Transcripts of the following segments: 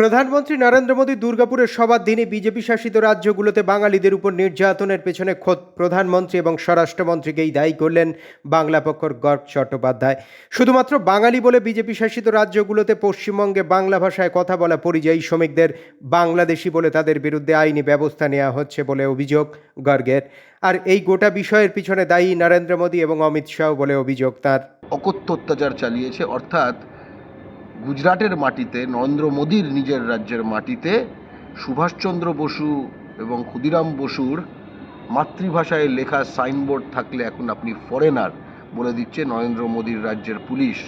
প্রধানমন্ত্রী নরেন্দ্র মোদী দুর্গাপুরের সবার দিনে বিজেপি শাসিত রাজ্যগুলোতে বাঙালিদের উপর নির্যাতনের পেছনে খোদ প্রধানমন্ত্রী এবং স্বরাষ্ট্রমন্ত্রীকেই দায়ী করলেন বাংলা পক্ষর গর্ব চট্টোপাধ্যায়। শুধুমাত্র বাঙালি বলে বিজেপি শাসিত রাজ্যগুলোতে পশ্চিমবঙ্গে বাংলা ভাষায় কথা বলা পরিযায়ী শ্রমিকদের বাংলাদেশি বলে তাদের বিরুদ্ধে আইনি ব্যবস্থা নেওয়া হচ্ছে বলে অভিযোগ গর্গের। আর এই গোটা বিষয়ের পিছনে দায়ী নরেন্দ্র মোদী এবং অমিত শাহ বলে অভিযোগ তার। অকথ্য অত্যাচার চালিয়েছে, অর্থাৎ গুজরাটের মাটিতে, নরেন্দ্র মোদীর নিজের রাজ্যের মাটিতে সুভাষচন্দ্র বসু এবং ক্ষুদিরাম বসুর মাতৃভাষায় লেখা সাইনবোর্ড থাকলে এখন আপনি ফরেনার বলে দিচ্ছে নরেন্দ্র মোদীর রাজ্যের পুলিশ।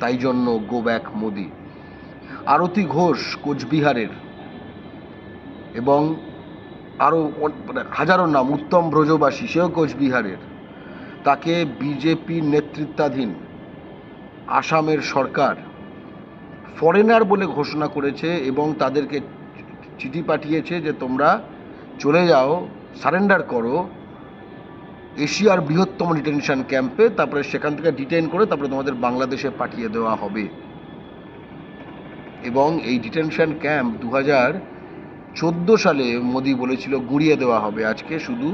তাই জন্য গো ব্যাক মোদি। আরতি ঘোষ কোচবিহারের এবং আরও মানে হাজারো নাম, উত্তম ব্রজবাসী, সেও কোচবিহারের। তাকে বিজেপি নেতৃত্বাধীন আসামের সরকার ফরেনার বলে ঘোষণা করেছে এবং তাদেরকে চিঠি পাঠিয়েছে যে তোমরা চলে যাও সারেন্ডার করো এশিয়ার বৃহত্তম ডিটেনশন ক্যাম্পে তারপরে সেখান থেকে ডিটেন করে তারপরে তোমাদের বাংলাদেশে পাঠিয়ে দেওয়া হবে। এবং এই ডিটেনশন ক্যাম্প দু হাজার চোদ্দ সালে মোদি বলেছিল, গুড়িয়ে দেওয়া হবে। আজকে শুধু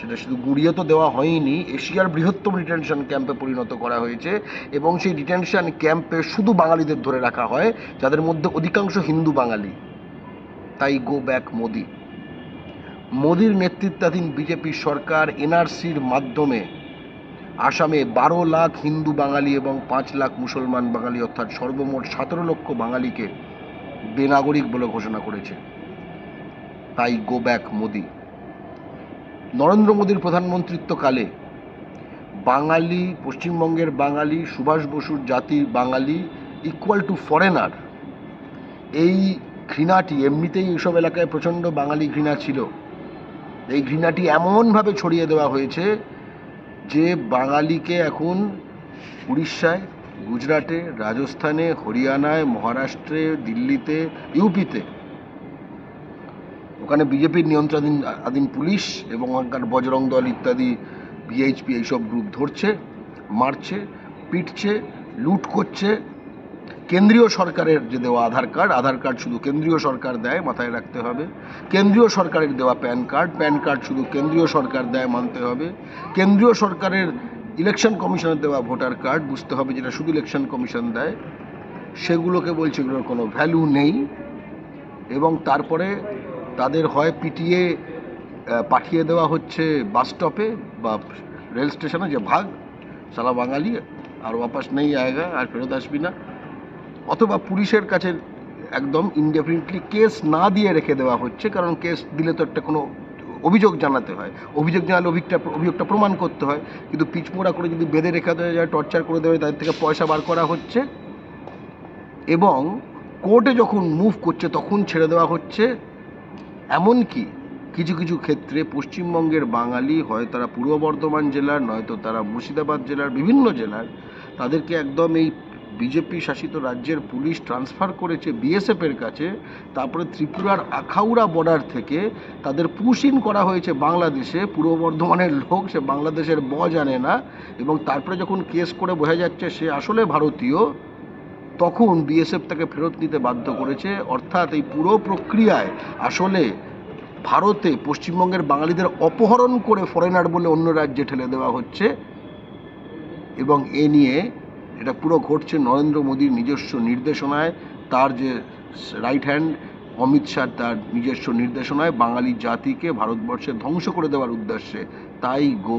সেটা শুধু গুড়িয়ে তো দেওয়া হয়নি, এশিয়ার বৃহত্তম ডিটেনশন ক্যাম্পে পরিণত করা হয়েছে এবং সেই ডিটেনশন ক্যাম্পে শুধু বাঙালিদের ধরে রাখা হয়, যাদের মধ্যে অধিকাংশ হিন্দু বাঙালি। তাই গো ব্যাক মোদি। মোদির নেতৃত্বাধীন বিজেপি সরকার এনআরসির মাধ্যমে আসামে বারো লাখ হিন্দু বাঙালি এবং পাঁচ লাখ মুসলমান বাঙালি, অর্থাৎ সর্বমোট সতেরো লক্ষ বাঙালিকে বেনাগরিক বলে ঘোষণা করেছে। তাই গো ব্যাক মোদি। নরেন্দ্র মোদীর প্রধানমন্ত্রিত্বকালে বাঙালি, পশ্চিমবঙ্গের বাঙালি, সুভাষ বসুর জাতি বাঙালি ইকুয়াল টু ফরেনার এই ঘৃণাটি, এমনিতেই এইসব এলাকায় প্রচণ্ড বাঙালি ঘৃণা ছিল, এই ঘৃণাটি এমনভাবে ছড়িয়ে দেওয়া হয়েছে যে বাঙালিকে এখন উড়িষ্যায়, গুজরাটে, রাজস্থানে, হরিয়ানায়, মহারাষ্ট্রে, দিল্লিতে, ইউপিতে ওখানে বিজেপির নিয়ন্ত্রণাধীন, আধীন পুলিশ এবং ওখানকার বজরং দল ইত্যাদি ভিএইচপি এইসব গ্রুপ ধরছে, মারছে, পিটছে, লুট করছে। কেন্দ্রীয় সরকারের যে দেওয়া আধার কার্ড আধার কার্ড শুধু কেন্দ্রীয় সরকার দেয়, মাথায় রাখতে হবে। কেন্দ্রীয় সরকারের দেওয়া প্যান কার্ড প্যান কার্ড শুধু কেন্দ্রীয় সরকার দেয় মানতে হবে। কেন্দ্রীয় সরকারের ইলেকশন কমিশনের দেওয়া ভোটার কার্ড, বুঝতে হবে যেটা শুধু ইলেকশন কমিশন দেয়, সেগুলোকে বলছে এগুলোর কোনো ভ্যালু নেই। এবং তারপরে তাদের হয় পিটিয়ে পাঠিয়ে দেওয়া হচ্ছে বাস স্টপে বা রেল স্টেশনে যে ভাগ সালা বাঙালি, আর ওয়াপাস নেই আয়েগা আর ফেরত আসবি না। অথবা পুলিশের কাছে একদম ইনডেফিনিটলি কেস না দিয়ে রেখে দেওয়া হচ্ছে, কারণ কেস দিলে তো একটা কোনো অভিযোগ জানাতে হয়। অভিযোগ জানালে অভিযোগটা অভিযোগটা প্রমাণ করতে হয়। কিন্তু পিচমোড়া করে যদি বেঁধে রেখে দেওয়া যায় টর্চার করে দেওয়া তাদের থেকে পয়সা বার করা হচ্ছে। এবং কোর্টে যখন মুভ করছে, তখন ছেড়ে দেওয়া হচ্ছে। এমনকি কিছু কিছু ক্ষেত্রে পশ্চিমবঙ্গের বাঙালি, হয় তারা পূর্ব বর্ধমান জেলার, নয়তো তারা মুর্শিদাবাদ জেলার বিভিন্ন জেলার, তাদেরকে একদম এই বিজেপি শাসিত রাজ্যের পুলিশ ট্রান্সফার করেছে বিএসএফের কাছে। তারপরে ত্রিপুরার আখাউড়া বর্ডার থেকে তাদের পুশ ইন করা হয়েছে বাংলাদেশে। পূর্ব বর্ধমানের লোক, সে বাংলাদেশের ব জানে না। এবং তারপরে যখন কেস করে বোঝা যাচ্ছে সে আসলে ভারতীয় তখন বিএসএফ তাকে ফেরত নিতে বাধ্য করেছে। অর্থাৎ এই পুরো প্রক্রিয়ায় আসলে ভারতে পশ্চিমবঙ্গের বাঙালিদের অপহরণ করে ফরেনার বলে অন্য রাজ্যে ঠেলে দেওয়া হচ্ছে এবং এ নিয়ে এটা পুরো ঘটছে নরেন্দ্র মোদীর নিজস্ব নির্দেশনায়। তার যে রাইট হ্যান্ড অমিত শাহ তার নিজস্ব নির্দেশনায় বাঙালি জাতিকে ভারতবর্ষে ধ্বংস করে দেওয়ার উদ্দেশ্যে তাই গো